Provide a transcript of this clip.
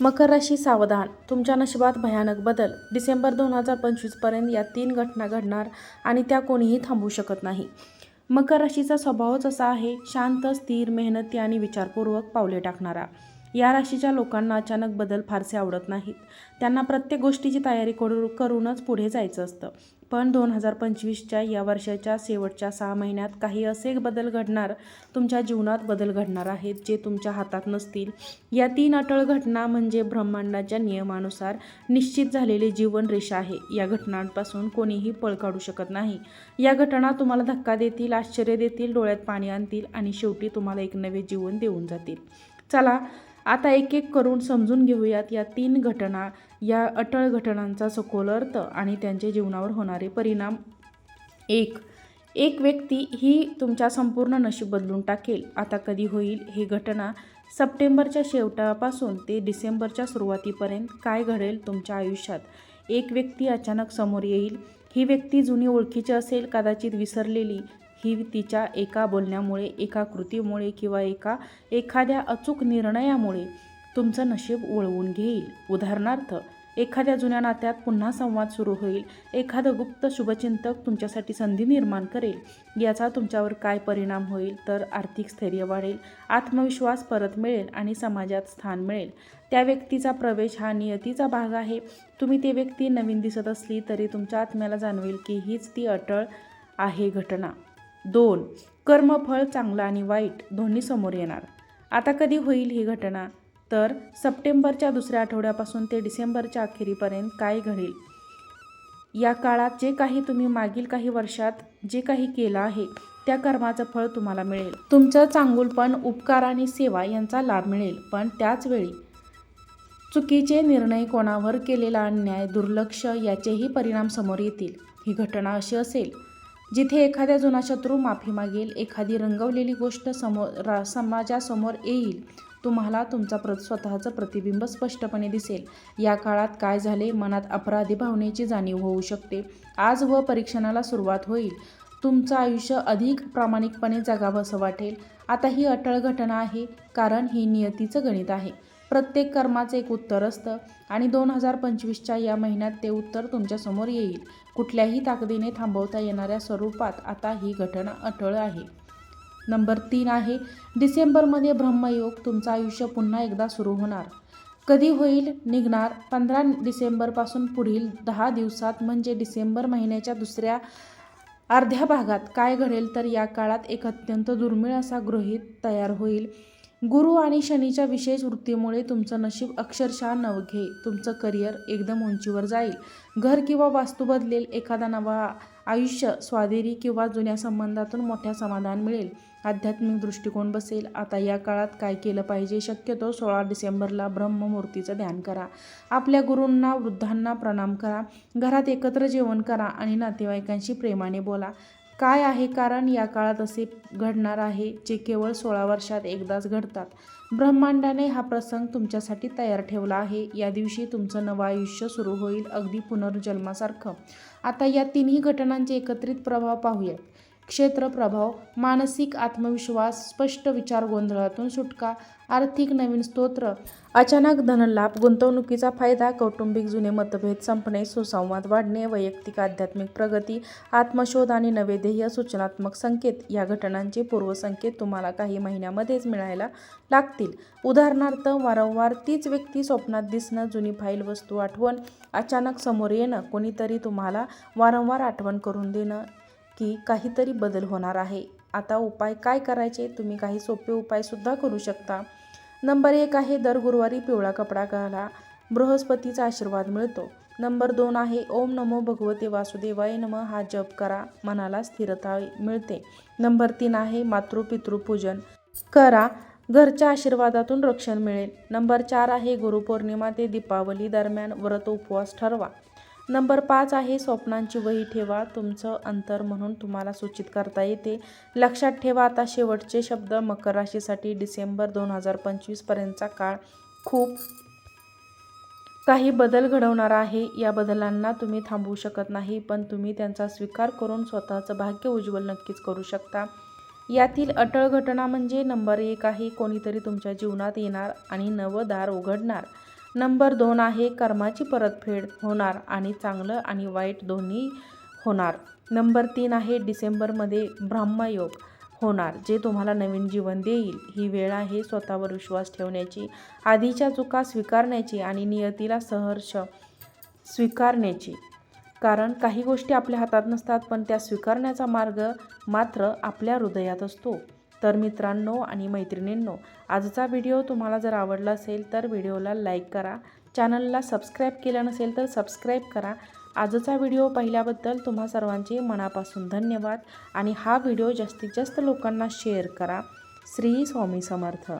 मकर राशी सावधान. तुमच्या नशिबात भयानक बदल. डिसेंबर दोन हजार पंचवीसपर्यंत या तीन घटना घडणार आणि त्या कोणीही थांबवू शकत नाही. मकर राशीचा स्वभावच असा आहे शांत स्थिर मेहनती आणि विचारपूर्वक पावले टाकणारा. या राशीच्या लोकांना अचानक बदल फारसे आवडत नाहीत. त्यांना प्रत्येक गोष्टीची तयारी करू करूनच पुढे जायचं असतं. पण दोन हजार पंचवीसच्या या वर्षाच्या शेवटच्या सहा महिन्यात काही असे बदल घडणार तुमच्या जीवनात बदल घडणार आहेत जे तुमच्या हातात नसतील. या तीन अटळ घटना म्हणजे ब्रह्मांडाच्या नियमानुसार निश्चित झालेली जीवनरेषा आहे. या घटनांपासून कोणीही पळ काढू शकत नाही. या घटना तुम्हाला धक्का देतील आश्चर्य देतील डोळ्यात पाणी आणतील आणि शेवटी तुम्हाला एक नवे जीवन देऊन जातील. चला आता एक एक करून समजून घेऊयात या तीन घटना या अटळ घटनांचा सखोल अर्थ आणि त्यांच्या जीवनावर होणारे परिणाम. एक एक व्यक्ती ही तुमच्या संपूर्ण नशीब बदलून टाकेल. आता कधी होईल ही घटना? सप्टेंबरच्या शेवटापासून ते डिसेंबरच्या सुरुवातीपर्यंत काय घडेल तुमच्या आयुष्यात? एक व्यक्ती अचानक समोर येईल. ही व्यक्ती जुनी ओळखीची असेल कदाचित विसरलेली. ही तिच्या एका बोलण्यामुळे एका कृतीमुळे किंवा एका एखाद्या अचूक निर्णयामुळे तुमचं नशीब वळवून घेईल. उदाहरणार्थ एखाद्या जुन्या नात्यात पुन्हा संवाद सुरू होईल. एखादं गुप्त शुभचिंतक तुमच्यासाठी संधी निर्माण करेल. याचा तुमच्यावर काय परिणाम होईल तर आर्थिक स्थैर्य वाढेल आत्मविश्वास परत मिळेल आणि समाजात स्थान मिळेल. त्या व्यक्तीचा प्रवेश हा नियतीचा भाग आहे. तुम्ही ती व्यक्ती नवीन दिसत असली तरी तुमच्या आत्म्याला जाणवेल की हीच ती अटळ आहे घटना. दोन कर्मफळ चांगलं आणि वाईट दोन्ही समोर येणार. आता कधी होईल ही घटना? तर सप्टेंबरच्या दुसऱ्या आठवड्यापासून ते डिसेंबरच्या अखेरीपर्यंत काय घडेल? या काळात जे काही तुम्ही मागील काही वर्षात जे काही केलं आहे त्या कर्माचं फळ तुम्हाला मिळेल. तुमचं चांगुलपण उपकार आणि सेवा यांचा लाभ मिळेल. पण त्याचवेळी चुकीचे निर्णय कोणावर केलेला अन्याय दुर्लक्ष याचेही परिणाम समोर येतील. ही घटना अशी असेल जिथे एखाद्या जुना शत्रू माफी मागेल एखादी रंगवलेली गोष्ट समोर रा समाजासमोर येईल तुम्हाला तुमचा प्र स्वतःचं प्रतिबिंब स्पष्टपणे दिसेल. या काळात काय झाले? मनात अपराधी भावनेची जाणीव होऊ शकते. आज व परीक्षणाला सुरुवात होईल. तुमचं आयुष्य अधिक प्रामाणिकपणे जगावं असं वाटेल. आता ही अटळ घटना आहे कारण ही नियतीचं गणित आहे. प्रत्येक कर्माचं एक उत्तर असतं. आणि दोन हजार पंचवीसच्या या महिन्यात ते उत्तर तुमच्यासमोर येईल. कुठल्याही ताकदीने थांबवता येणाऱ्या स्वरूपात आता ही घटना अटळ आहे. नंबर तीन आहे डिसेंबरमध्ये ब्रह्मयोग तुमचं आयुष्य पुन्हा एकदा सुरू होणार. कधी होईल? निघणार. पंधरा डिसेंबरपासून पुढील दहा दिवसात म्हणजे डिसेंबर महिन्याच्या दुसऱ्या अर्ध्या भागात. काय घडेल तर या काळात एक अत्यंत दुर्मिळ असा गृहीत तयार होईल. गुरु आणि शनीच्या विशेष वृत्तीमुळे तुमचं नशीब अक्षरशः नवघे तुमचं करिअर एकदम उंचीवर जाईल. घर किंवा वास्तू बदलेल. एखादा नवा आयुष्य स्वादेरी किंवा जुन्या संबंधातून मोठ्या समाधान मिळेल. आध्यात्मिक दृष्टिकोन बसेल. आता या काळात काय केलं पाहिजे शक्यतो सोळा डिसेंबरला ब्रह्ममूर्तीचं ध्यान करा. आपल्या गुरूंना वृद्धांना प्रणाम करा. घरात एकत्र जेवण करा आणि नातेवाईकांशी प्रेमाने बोला. काय आहे? कारण या काळात असे घडणार आहे जे केवळ सोळा वर्षात एकदाच घडतात. ब्रह्मांडाने हा प्रसंग तुमच्यासाठी तयार ठेवला आहे. या दिवशी तुमचं नवं आयुष्य सुरू होईल अगदी पुनर्जन्मासारखं. आता या तिन्ही घटनांचे एकत्रित प्रभाव पाहूयात. क्षेत्र प्रभाव मानसिक आत्मविश्वास स्पष्ट विचार गोंधळातून सुटका आर्थिक नवीन स्तोत्र. अचानक धनलाभ गुंतवणुकीचा फायदा कौटुंबिक जुने मतभेद संपणे सुसंवाद वाढणे वैयक्तिक आध्यात्मिक प्रगती आत्मशोध आणि नवे ध्येय सूचनात्मक संकेत या घटनांचे पूर्वसंकेत तुम्हाला काही महिन्यामध्येच मिळायला लागतील. उदाहरणार्थ वारंवार तीच व्यक्ती स्वप्नात दिसणं जुनी फाईल वस्तू आठवण अचानक समोर येणं कोणीतरी तुम्हाला वारंवार आठवण करून देणं की काहीतरी बदल होणार आहे. आता उपाय काय करायचे? तुम्ही काही सोपे उपायसुद्धा करू शकता. नंबर एक आहे दर गुरुवारी पिवळा कपडा घाला. बृहस्पतीचा आशीर्वाद मिळतो. नंबर दोन आहे ओम नमो भगवते वासुदेवाय नम. हा जप करा. मनाला स्थिरता मिळते. नंबर तीन आहे मातृपितृपूजन करा. घरच्या आशीर्वादातून रक्षण मिळेल. नंबर चार आहे गुरुपौर्णिमा ते दीपावली दरम्यान व्रत उपवास ठरवा. नंबर पाच आहे स्वप्नांची वही ठेवा तुमचं अंतर म्हणून तुम्हाला सूचित करता येते. लक्षात ठेवा आता शेवटचे शब्द मकर राशीसाठी डिसेंबर दोन हजार पंचवीसपर्यंतचा काळ खूप काही बदल घडवणारा आहे. या बदलांना तुम्ही थांबवू शकत नाही पण तुम्ही त्यांचा स्वीकार करून स्वतःचं भाग्य उज्ज्वल नक्कीच करू शकता. यातील अटळ घटना म्हणजे नंबर एक आहे कोणीतरी तुमच्या जीवनात येणार आणि नवं दार उघडणार. नंबर दोन आहे कर्माची परतफेड होणार आणि चांगलं आणि वाईट दोन्ही होणार. नंबर तीन आहे डिसेंबरमध्ये ब्रह्मयोग होणार जे तुम्हाला नवीन जीवन देईल. ही वेळ आहे स्वतःवर विश्वास ठेवण्याची आधीच्या चुका स्वीकारण्याची आणि नियतीला सहर्ष स्वीकारण्याची. कारण काही गोष्टी आपल्या हातात नसतात पण त्या स्वीकारण्याचा मार्ग मात्र आपल्या हृदयात असतो. तर मित्रांनो आणि मैत्रिणींनो आजचा व्हिडिओ तुम्हाला जर आवडला असेल तर व्हिडिओला लाईक करा. चॅनलला सबस्क्राईब केलं नसेल तर सबस्क्राईब करा. आजचा व्हिडिओ पाहिल्याबद्दल तुम्हा सर्वांचे मनापासून धन्यवाद आणि हा व्हिडिओ जास्तीत जास्त लोकांना शेअर करा. श्री स्वामी समर्थ.